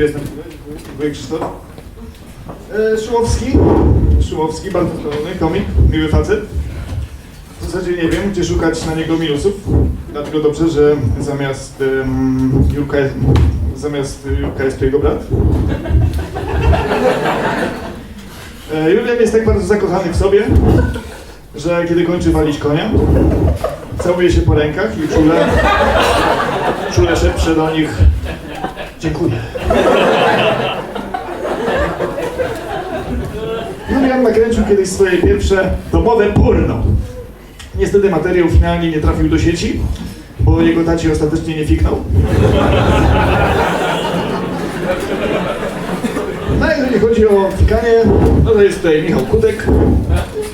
tu jestem. Dziękuję Krzysztof. E, Szumowski. Bardzo szalony komik, miły facet. W zasadzie nie wiem, gdzie szukać na niego minusów. Dlatego dobrze, że zamiast um, Jurka, zamiast Jurka jest to jego brat. E, Julian jest tak bardzo zakochany w sobie, że kiedy kończy walić konia, całuje się po rękach i czule, czule szepcze do nich Dziękuję. Julian nakręcił kiedyś swoje pierwsze domowe porno. Niestety materiał finalnie nie trafił do sieci, bo jego taci ostatecznie nie fiknął. No jeżeli chodzi o fikanie, no to jest tutaj Michał Kutek.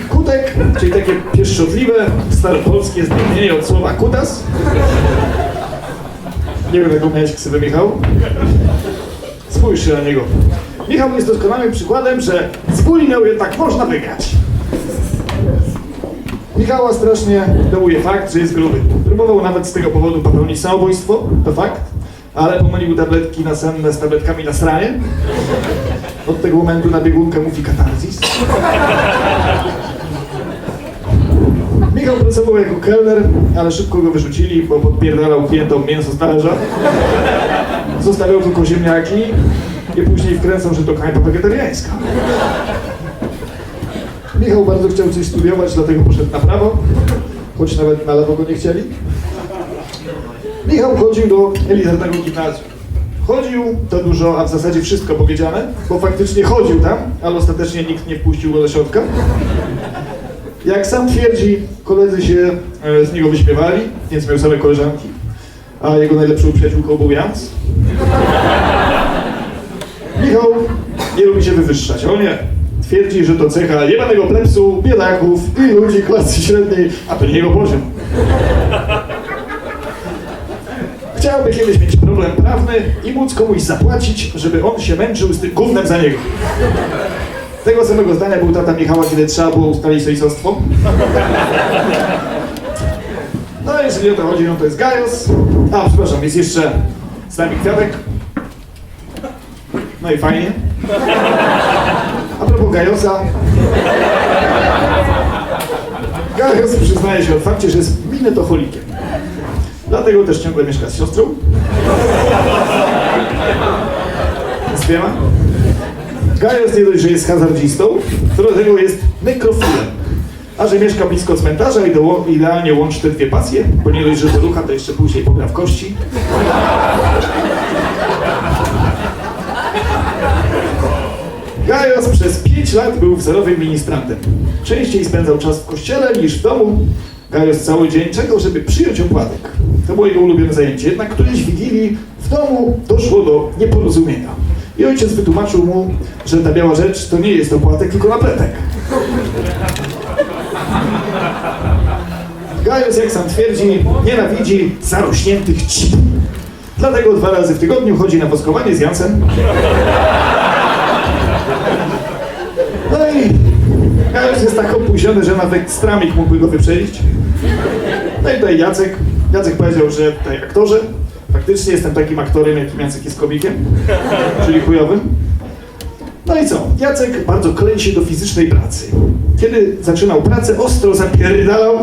Kutek, czyli takie pieszczotliwe, staropolskie zdrobnienie od słowa kutas. Nie wiem, jaką miałeś ksywę, Michał. Spójrzcie na niego. Michał jest doskonałym przykładem, że z buliną jednak można wygrać. Michała strasznie dołuje fakt, że jest gruby. Próbował nawet z tego powodu popełnić samobójstwo, to fakt, ale pomylił tabletki nasenne z tabletkami na sranie. Od tego momentu na biegunkę mówi katarzis. Michał pracował jako kelner, ale szybko go wyrzucili, bo podpierdalał klientom mięso z talerza. Zostawiał tylko ziemniaki i później wkręcał, że to knajpa wegetariańska. Michał bardzo chciał coś studiować, dlatego poszedł na prawo, choć nawet na lewo go nie chcieli. Michał chodził do elitarnego gimnazjum. Chodził, to dużo, a w zasadzie wszystko powiedziane, bo faktycznie chodził tam, ale ostatecznie nikt nie wpuścił go do środka. Jak sam twierdzi, koledzy się e, z niego wyśmiewali, więc miał same koleżanki, a jego najlepszą przyjaciółką był Jans. Michał nie lubi się wywyższać, o nie. Twierdzi, że to cecha jebanego plepsu, biedaków i ludzi klasy średniej, a to nie jego poziom. Chciałby kiedyś mieć problem prawny i móc komuś zapłacić, żeby on się męczył z tym gównem za niego. Tego samego zdania był tata Michała, kiedy trzeba było ustalić sojsostwo. No a jeżeli o to chodzi, no to jest Gajos. A, przepraszam, jest jeszcze z nami Kwiatek. No i fajnie. A propos Gajosa. Gajos przyznaje się otwarcie, że jest minetocholikiem. Dlatego też ciągle mieszka z siostrą. Z dwiema. Gajos nie dość, że jest hazardzistą, to do tego jest nekrofilem. A że mieszka blisko cmentarza i idealnie łączy te dwie pasje, bo nie dość, że do ducha, to jeszcze później pogra w kości. Gajos przez 5 lat był wzorowym ministrantem. Częściej spędzał czas w kościele niż w domu. Gajos cały dzień czekał, żeby przyjąć opłatek. To było jego ulubione zajęcie. Jednak którejś wigilii w domu doszło do nieporozumienia. I ojciec wytłumaczył mu, że ta biała rzecz to nie jest opłatek, tylko napletek. Gajos, jak sam twierdzi, nienawidzi zarośniętych cip. Dlatego dwa razy w tygodniu chodzi na woskowanie z Jansem. No i Gajos jest tak opóźniony, że nawet stramik mógłby go wyprzedzić. No i tutaj Jacek. Jacek powiedział, że tutaj. Faktycznie jestem takim aktorem, jakim Jacek jest komikiem, czyli chujowym. No i co? Jacek bardzo klei się do fizycznej pracy. Kiedy zaczynał pracę, ostro zapierdalał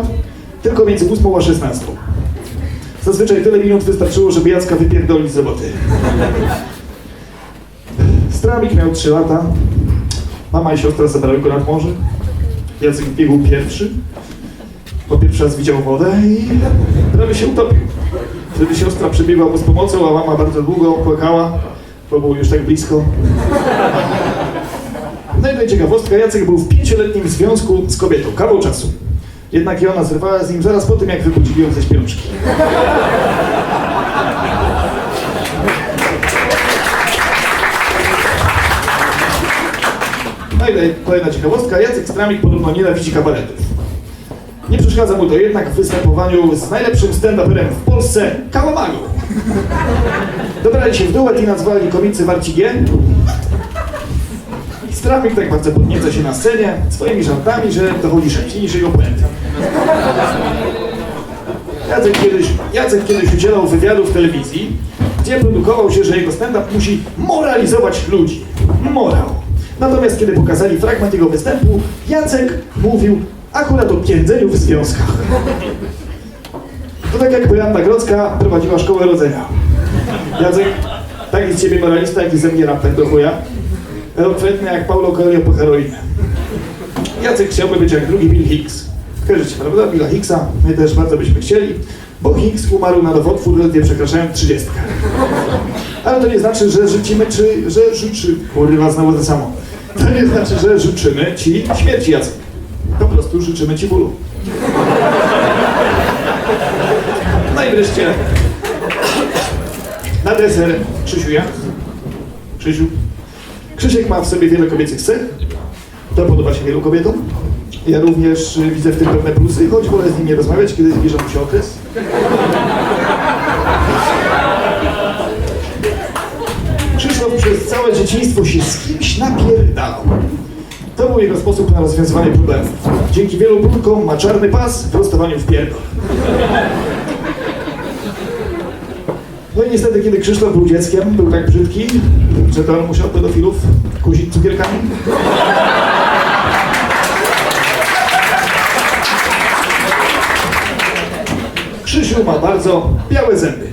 tylko między 8 a 16. Zazwyczaj tyle minut wystarczyło, żeby Jacka wypierdolić z roboty. Stramik miał 3 lata. Mama i siostra zabrały go nad morze. Jacek biegł pierwszy. Po pierwszy raz widział wodę i prawie się utopił. Wtedy siostra przybiegła mu z pomocą, a mama bardzo długo płakała, bo był już tak blisko. No i tutaj ciekawostka, Jacek był w pięcioletnim związku z kobietą, kawał czasu. Jednak i ona zrywała z nim zaraz po tym, jak wybudzili ją ze śpiączki. No i kolejna ciekawostka, Jacek Stramik podobno nienawidzi kabaretów. Nie przeszkadza mu to jednak w występowaniu z najlepszym stand-uperem w Polsce, Kałamago. Dobrali się w duet i nazwali komicy Warci G. Stramik tak bardzo podnieca się na scenie swoimi żartami, że dochodzi szybciej niż jego puenta. Jacek kiedyś, Jacek kiedyś udzielał wywiadu w telewizji gdzie produkował się, że jego stand-up musi moralizować ludzi. Morał. Natomiast kiedy pokazali fragment jego występu, Jacek mówił akurat o pierdzeniu w związkach. To tak jak Joanna Grodzka prowadziła szkołę rodzenia. Jacek, taki z ciebie moralista, jak i ze mnie raper do chuja. Elokwentny jak Paulo Coelho po heroinę. Jacek chciałby być jak drugi Bill Hicks. Kojarzycie, prawda? Billa Hicksa, my też bardzo byśmy chcieli, bo Hicks umarł na nowotwór ledwie przekraczając 30. Ale to nie znaczy, że życzymy, czy że życzy... Kurwa, znowu to samo. To nie znaczy, że życzymy ci śmierci, Jacek. Po prostu życzymy ci bólu. No i wreszcie na deser Krzysiu ja. Krzysiu. Krzysiek ma w sobie wiele kobiecych cech. To podoba się wielu kobietom. Ja również y, widzę w tym pewne plusy, choć wolę z nim nie rozmawiać, kiedy zbliża mu się okres. Krzysztof przez całe dzieciństwo się z kimś napierdalał. To był jego sposób na rozwiązywanie problemów. Dzięki wielu bólkom ma czarny pas w prostowaniu w pierdol. No i niestety, kiedy Krzysztof był dzieckiem, był tak brzydki, że to on musiał pedofilów kusić cukierkami. Krzysiu ma bardzo białe zęby.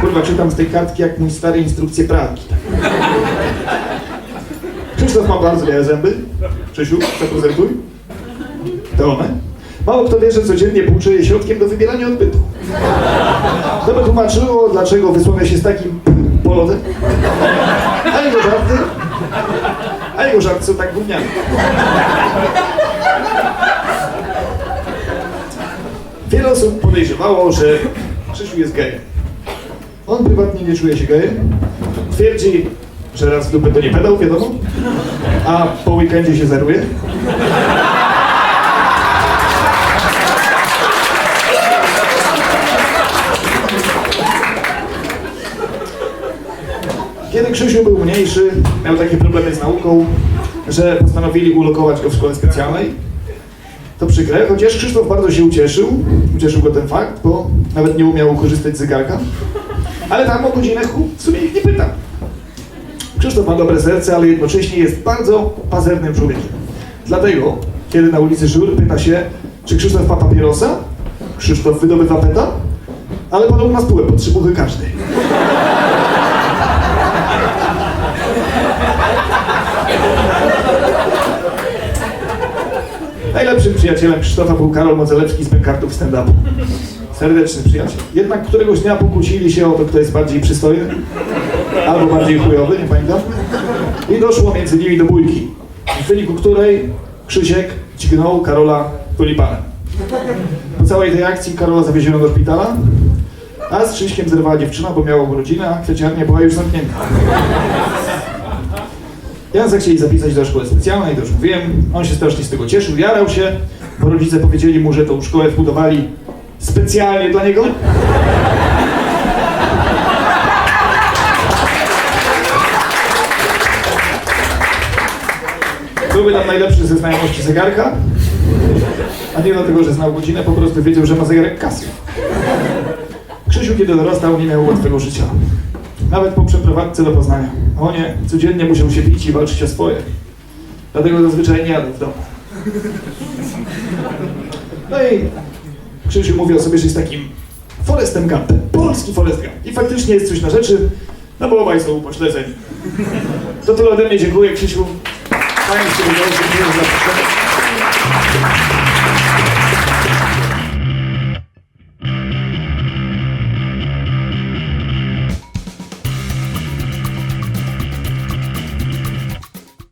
Kurwa, czytam z tej kartki jak mój stary instrukcje pralki. Krzysztof ma bardzo białe zęby. Krzysiu, zaprezentuj. To one. Mało kto wie, że codziennie płucze środkiem do wybierania odbytu. To by tłumaczyło, dlaczego wysławia się z takim polotem. A jego żarty... A jego żarty są tak gówniane. Wiele osób podejrzewało, że Krzysiu jest gejem. On prywatnie nie czuje się gejem. Twierdzi, że raz w dupę to nie pedał, wiadomo, a po weekendzie się zeruje. Kiedy Krzysiu był mniejszy, miał takie problemy z nauką, że postanowili ulokować go w szkole specjalnej. To przykre, chociaż Krzysztof bardzo się ucieszył. Ucieszył go ten fakt, bo nawet nie umiał korzystać z zegarka. Ale tam o godzinach w sumie ich nie pyta. Krzysztof ma dobre serce, ale jednocześnie jest bardzo pazernym człowiekiem. Dlatego, kiedy na ulicy Żur pyta się, czy Krzysztof ma papierosa, Krzysztof wydobywa peta, ale podał na spółę po trzy buchy każdej. Najlepszym przyjacielem Krzysztofa był Karol Modzelewski z Bękartów stand-upu. Serdeczny przyjaciel. Jednak któregoś dnia pokłócili się o to, kto jest bardziej przystojny, albo bardziej chujowy, nie pamiętam. I doszło między nimi do bójki, w wyniku której Krzysiek dźgnął Karola tulipanem. Po całej tej akcji Karola zawieziono do szpitala, a z Krzyśkiem zerwała dziewczyna, bo miała urodziny, a kwieciarnia była już zamknięta. Jacek chcieli zapisać do szkoły specjalnej, to już mówiłem. On się strasznie z tego cieszył, jarał się, bo rodzice powiedzieli mu, że tą szkołę wbudowali specjalnie dla niego. Byłby tam najlepszy ze znajomości zegarka, a nie dlatego, że znał godzinę, po prostu wiedział, że ma zegarek Casio. Krzysiu, kiedy dorastał, nie miał łatwego życia. Nawet po przeprowadzce do Poznania. O nie, codziennie musiał się bić i walczyć o swoje. Dlatego zazwyczaj nie jadł w domu. No i Krzysiu mówi o sobie, że jest takim Forestem Gumpem. Polski Forest Gump. I faktycznie jest coś na rzeczy, no bo obaj są upośledzeni. To tyle ode mnie, dziękuję Krzysiu. Fajnie się wydało, że za zaproszenie.